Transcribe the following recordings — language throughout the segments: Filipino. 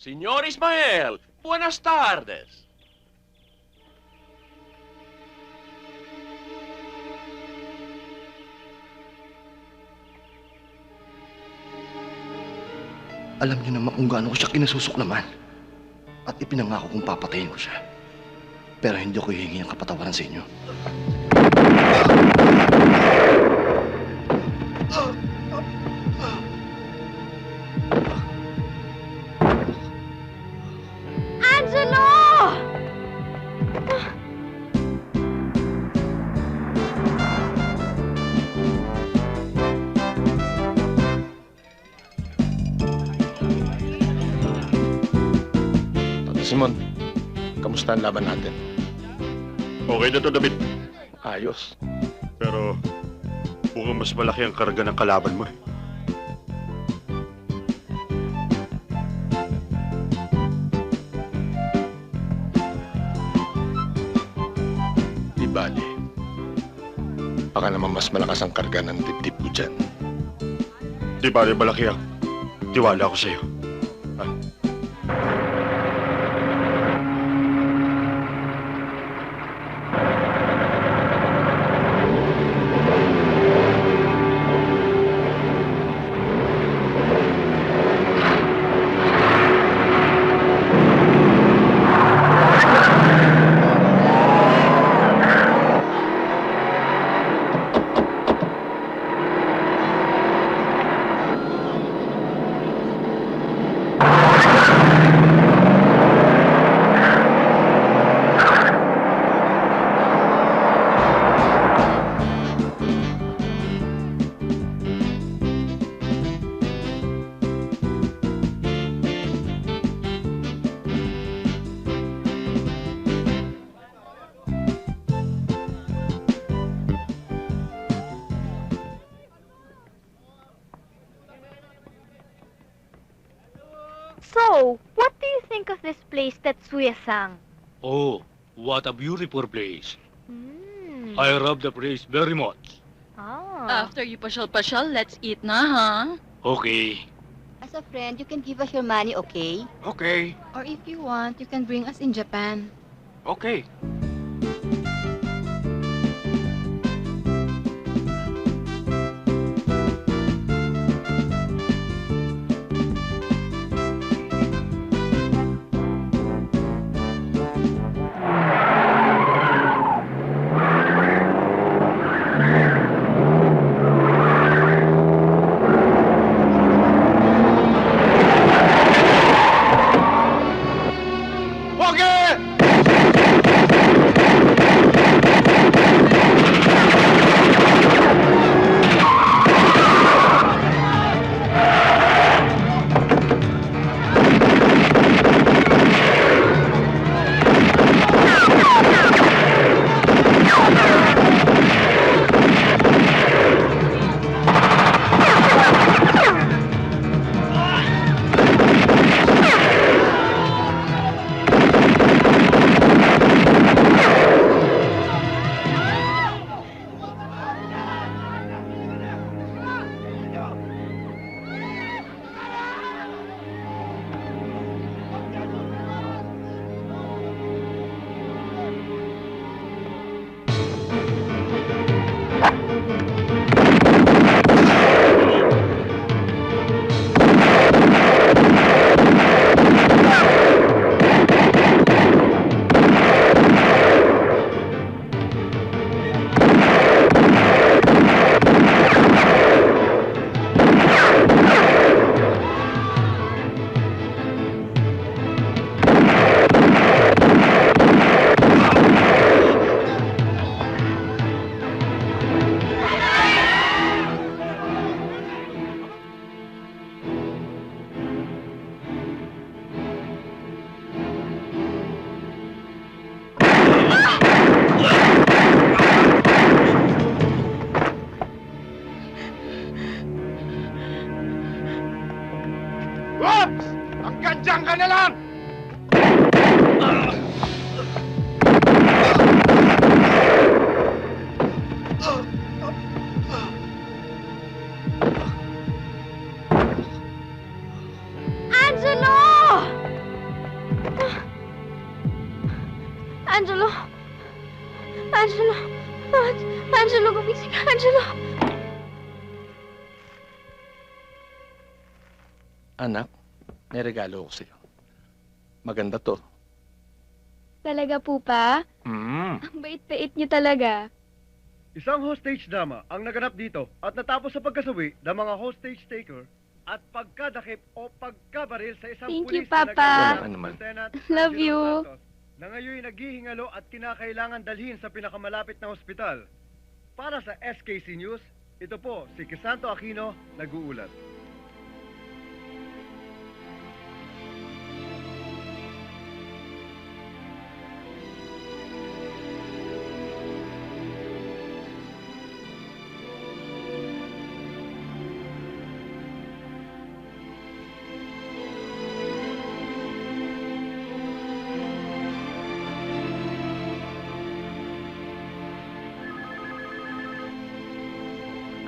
Señor Ismael, buenas tardes. Alam niyo naman kung gaano ko siya kinasusuklaman. At ipinangako kong papatayin ko siya. Pero hindi ko hihingi ang kapatawaran sa inyo. Angelo! Tata Simon, kamusta ang laban natin? Okay na to, David. Ayos. Pero mukhang mas malaki ang karga ng kalaban mo. eh. Baka naman mas malakas ang karga ng dibdib ko dyan. Di ba rin malaki ang tiwala ko sa'yo? This place, Tetsuya-san? Oh, what a beautiful place. Hmm. I love the place very much. Ah. After you pasyal-pasyal, let's eat na, ha? Okay. As a friend, you can give us your money, okay? Okay, Or if you want, you can bring us in Japan. okay. Angelo! Angelo! An- Angelo, gumising Angelo! Anak, may regalo ko sa'yo. Maganda to. Talaga po pa? Mm. Ang bait-bait niyo talaga. Isang hostage drama ang naganap dito at natapos sa pagkasawi ng mga hostage taker at pagkadakip o pagkabaril sa isang Thank you, pulis na Papa. nagkakaroon Wala naman. Lieutenant Love Angelo you. Santos, na ngayon naghihingalo at kinakailangan dalhin sa pinakamalapit na ospital. Para sa SKC News, ito po si Crisanto Aquino, nag-uulat.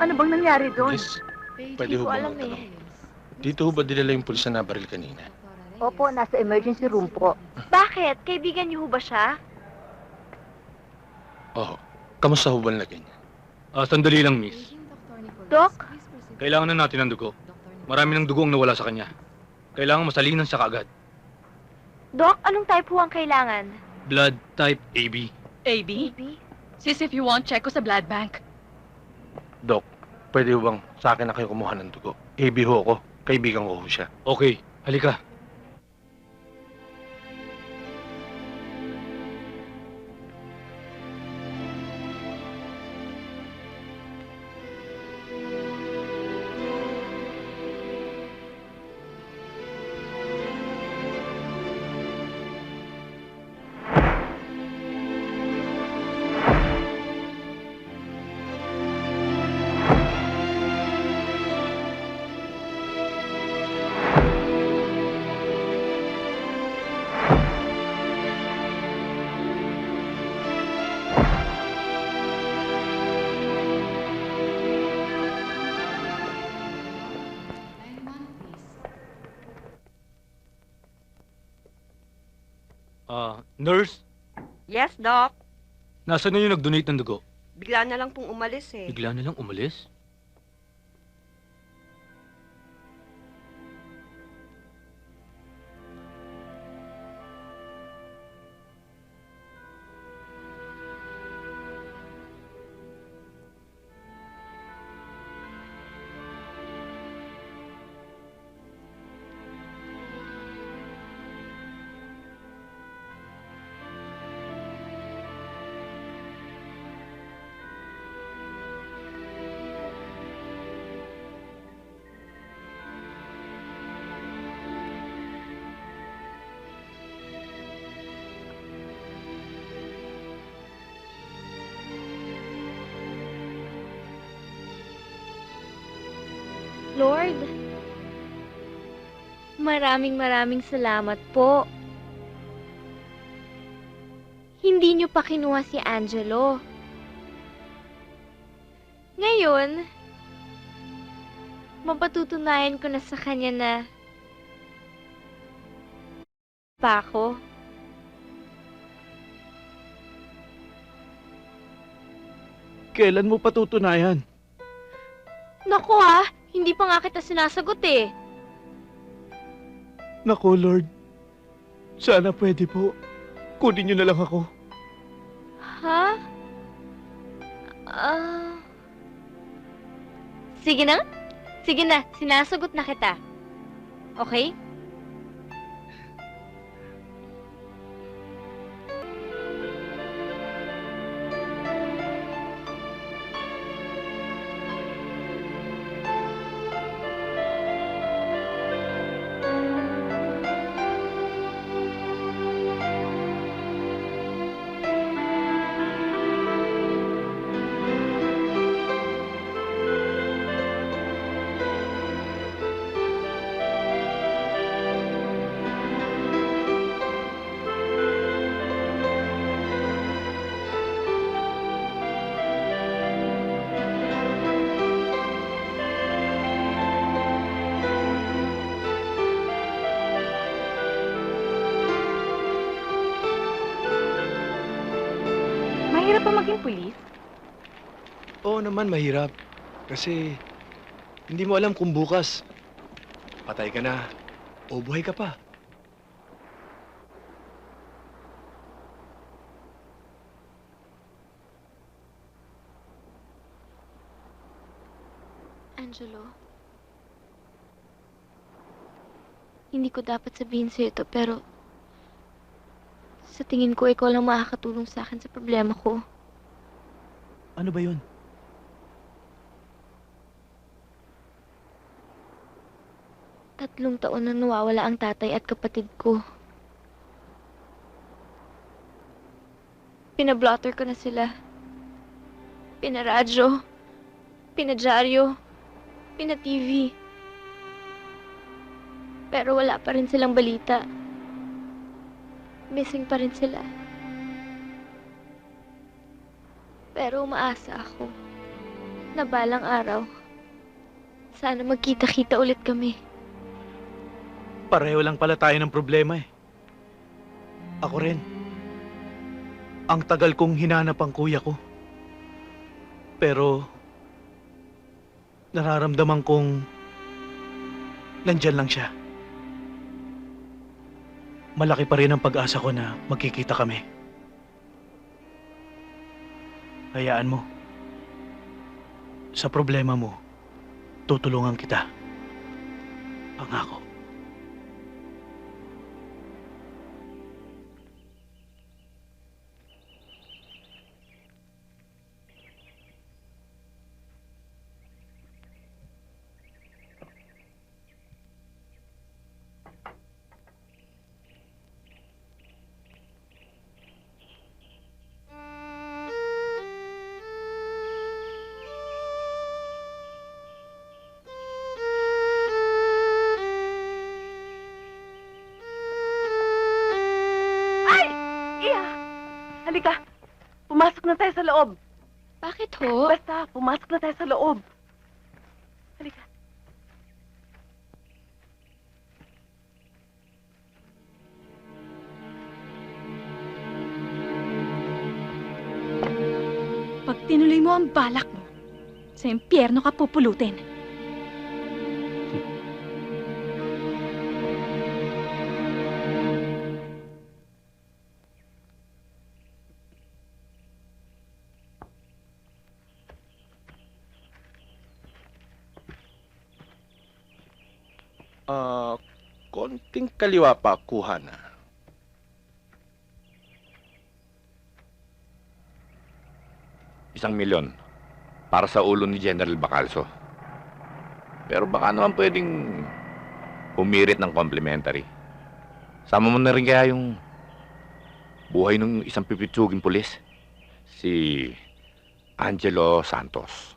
Ano bang nangyari doon? Yes. Pwede ho ba alam magtanong? eh. Dito ho ba dinala yung pulis na nabaril kanina? Opo, nasa emergency room po. Bakit? Kaibigan niyo ho ba siya? Oo. Kamusta ho ba ang lagay niya? Ah, sandali lang, miss. Doc? Kailangan na natin ng dugo. Marami ng dugo ang nawala sa kanya. Kailangan masalinan siya kaagad. Doc, anong type ho ang kailangan? Blood type AB. AB? Baby? Sis, if you want, check ko sa blood bank. Dok, pwede ho bang sa akin na kayo kumuha ng dugo? AB ho ako. Kaibigan ko ho siya. Okay, halika. Ah, nurse, Yes, Doc. nasa na yung nag-donate ng dugo? Bigla na lang pong umalis eh. Bigla na lang umalis? Lord, maraming maraming salamat po. Hindi niyo pa kinuha si Angelo. Ngayon, mapatutunayan ko na sa kanya na pa ako. Kailan mo patutunayan? Naku ha, hindi pa nga kita sinasagot eh. Nako, Lord. Sana pwede po. Kunin niyo na lang ako. Ha? Ah... sige na. Sige na, sinasagot na kita. Okay? Mahirap pa maging pulis? Oo naman, mahirap. Kasi hindi mo alam kung bukas patay ka na o buhay ka pa. Angelo. Hindi ko dapat sabihin sa'yo ito, pero... Sa tingin ko, ikaw lang makakatulong sa akin sa problema ko. Ano ba yun? Tatlong taon na nawawala ang tatay at kapatid ko. Pinablotter ko na sila. Pinaradyo. Pinadyaryo. Pina-TV. Pero wala pa rin silang balita. Missing pa rin sila. Pero umaasa ako na balang araw, sana magkita-kita ulit kami. Pareho lang pala tayo ng problema eh. Ako rin. Ang tagal kong hinanap ang kuya ko. Pero nararamdaman kong nandyan lang siya. Malaki pa rin ang pag-asa ko na magkikita kami. Hayaan mo. Sa problema mo, tutulungan kita. Pangako. Tayo sa loob. Bakit ho? Basta, pumasok na tayo sa loob. Halika. Pag tinuloy mo ang balak mo, sa impyerno ka pupulutin. Konting kaliwa pa kuha na. Isang milyon para sa ulo ni General Bacalso. Pero baka naman pwedeng humirit ng complimentary. Sama mo na rin kaya yung buhay ng isang pipitsuging pulis. Si Angelo Santos.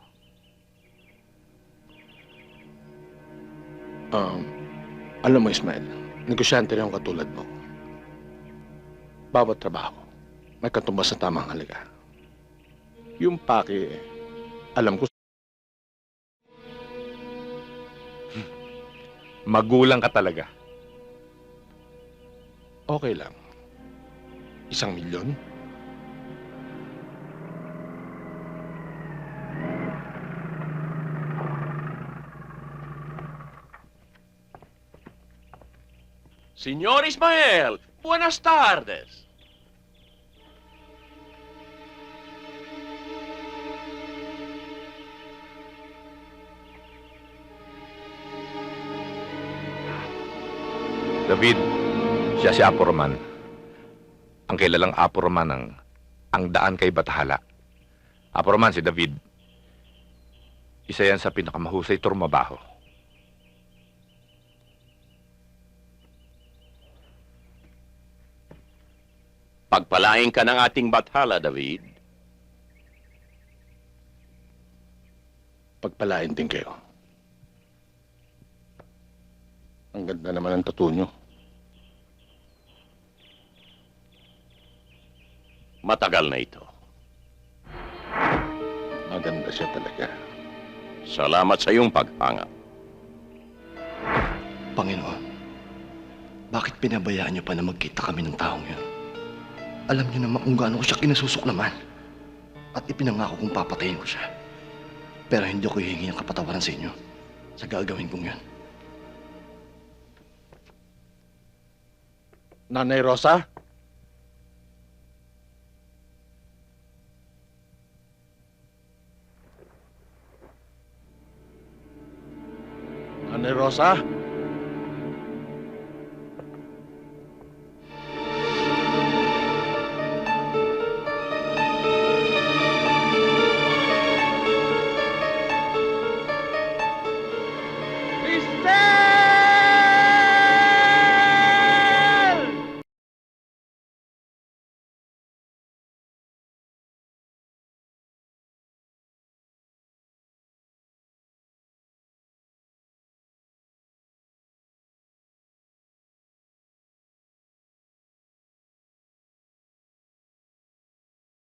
Um, alam mo, Ismael, negosyante rin akong katulad mo. Bawat trabaho, may katumbas na tamang halaga. Yung pake, alam ko, Magulang ka talaga. okay lang. Isang milyon? Señor Ismael, buenas tardes. David, siya si Apo Roman. Ang kilalang Apo Roman ang, ang daan kay Batahala. Apo Roman si David. Isa yan sa pinakamahusay turmabaho. Pagpalain ka ng ating bathala, David. Pagpalain din kayo. Ang ganda naman ng tattoo nyo. Matagal na ito. Maganda siya talaga. Salamat sa iyong paghanga. Panginoon, bakit pinabayaan niyo pa na magkita kami ng taong yun? Alam niyo naman kung gaano ko siya kinasusok naman. At ipinangako kong papatayin ko siya. Pero hindi ko hihingi ang kapatawaran sa inyo. Sa gagawin kong yan. Nanay Rosa? Nanay Rosa?